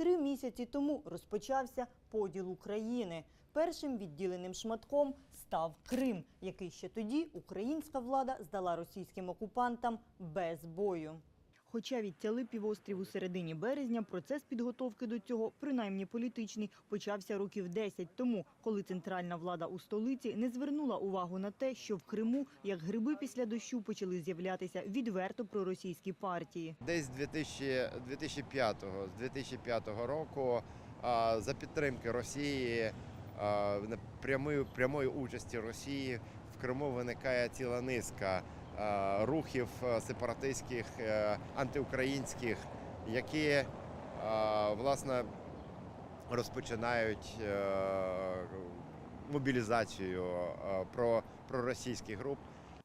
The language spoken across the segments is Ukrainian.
Три місяці тому розпочався поділ України. Першим відділеним шматком став Крим, який ще тоді українська влада здала російським окупантам без бою. Хоча відтяли півострів у середині березня, процес підготовки до цього, принаймні політичний, почався років 10 тому, коли центральна влада у столиці не звернула увагу на те, що в Криму, як гриби після дощу, почали з'являтися відверто проросійські партії. Десь з 2000, 2005, з 2005 року за підтримки Росії, прямої, прямої участі Росії в Криму виникає ціла низка рухів сепаратистських, е, антиукраїнських, які власне розпочинають е, мобілізацію е, про проросійських груп.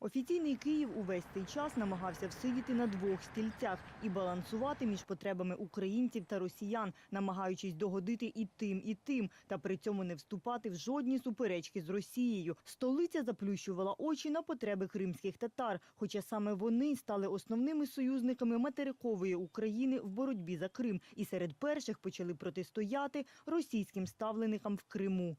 Офіційний Київ увесь цей час намагався всидіти на двох стільцях і балансувати між потребами українців та росіян, намагаючись догодити і тим, і тим, та при цьому не вступати в жодні суперечки з Росією. Столиця заплющувала очі на потреби кримських татар, хоча саме вони стали основними союзниками материкової України в боротьбі за Крим, і серед перших почали протистояти російським ставленикам в Криму.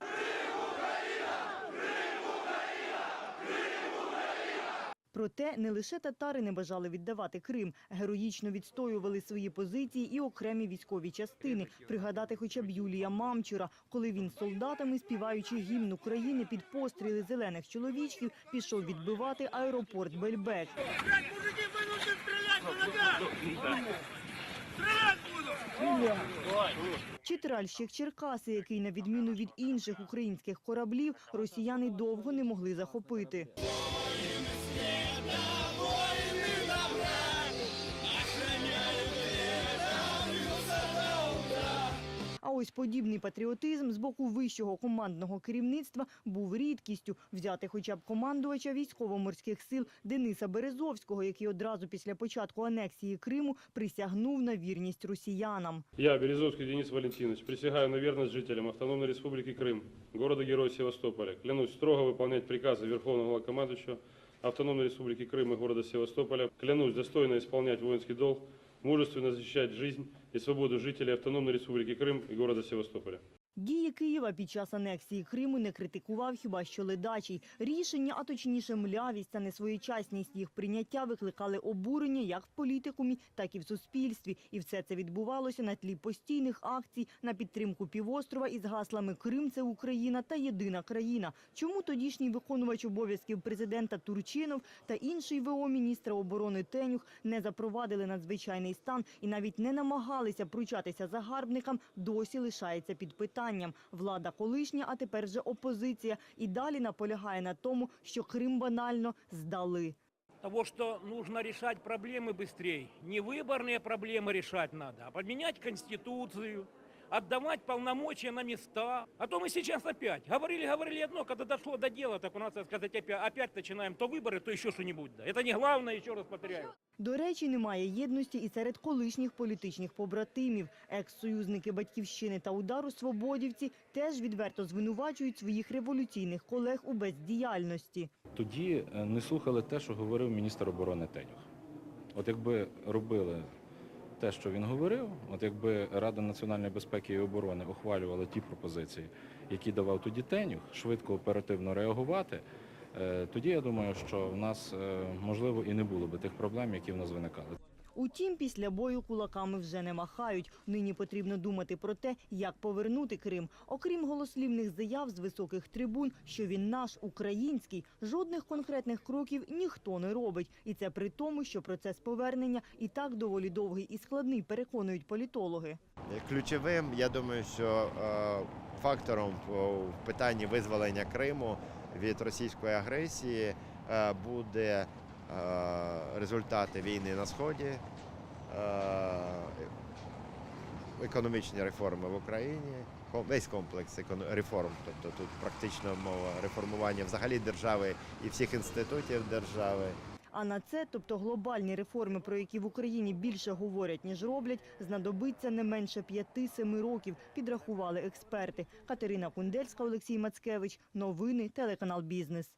Проте не лише татари не бажали віддавати Крим, героїчно відстоювали свої позиції і окремі військові частини. Пригадати хоча б Юлія Мамчура, коли він з солдатами, співаючи гімн України під постріли зелених чоловічків, пішов відбивати аеропорт Бельбек. Блядь, мужики, вы нужно стрелять по ногам! Стрелять буду! Чи тральщик Черкаси, який на відміну від інших українських кораблів, росіяни довго не могли захопити. А ось подібний патріотизм з боку вищого командного керівництва був рідкістю взяти хоча б командувача військово-морських сил Дениса Березовського, який одразу після початку анексії Криму присягнув на вірність росіянам. Я, Березовский Денис Валентинович, присягаю на верность жителям Автономной Республики Крым, города-героя Севастополя. Клянусь строго выполнять приказы Верховного Главкомандующего Автономной Республики Крым и города Севастополя. Клянусь достойно исполнять воинский долг, мужественно защищать жизнь и свободу жителей Автономной Республики Крым и города Севастополя. Дії Києва під час анексії Криму не критикував хіба що ледачий. Рішення, а точніше млявість та несвоєчасність їх прийняття викликали обурення як в політикумі, так і в суспільстві. І все це відбувалося на тлі постійних акцій на підтримку півострова із гаслами «Крим – це Україна» та «Єдина країна». Чому тодішній виконувач обов'язків президента Турчинов та інший ВО міністра оборони Тенюх не запровадили надзвичайний стан і навіть не намагалися пручатися загарбникам, досі лишається під питанням Влада колишня, а тепер вже опозиція, і далі наполягає на тому, що Крим банально здали. того, что нужно решать проблемы быстрее. Не выборные проблемы решать надо, а поменять Конституцию, отдавать полномочия на места. А то мы сейчас опять говорили, говорили одно, когда дошло до дела, так у нас, так сказать, опять, опять начинаем то выборы, то еще что-нибудь. Да. Это не главное, еще раз повторяю. До речі, немає єдності і серед колишніх політичних побратимів. Екс-союзники Батьківщини та удару свободівці теж відверто звинувачують своїх революційних колег у бездіяльності. Тоді е, не слухали те, що говорив міністр оборони Тенюх. От якби робили те, що він говорив, от якби Рада національної безпеки і оборони ухвалювала ті пропозиції, які давав тоді Тенюх, швидко оперативно реагувати, е, тоді я думаю, що в нас е, можливо і не було би тих проблем, які в нас виникали. Утім, після бою кулаками вже не махають. Нині потрібно думати про те, як повернути Крим. Окрім голослівних заяв з високих трибун, що він наш український, жодних конкретних кроків ніхто не робить. І це при тому, що процес повернення і так доволі довгий і складний, переконують політологи. Ключовим, я думаю, що е, фактором в питанні визволення Криму від російської агресії е, буде результати війни на сході, е, економічні реформи в Україні, весь комплекс реформ. Тобто тут практично мова реформування взагалі держави і всіх інститутів держави. А на це, тобто глобальні реформи, про які в Україні більше говорять, ніж роблять, знадобиться не менше 5-7 років, підрахували експерти. Катерина Кундельська, Олексій Мацкевич. Новини, телеканал Бізнес.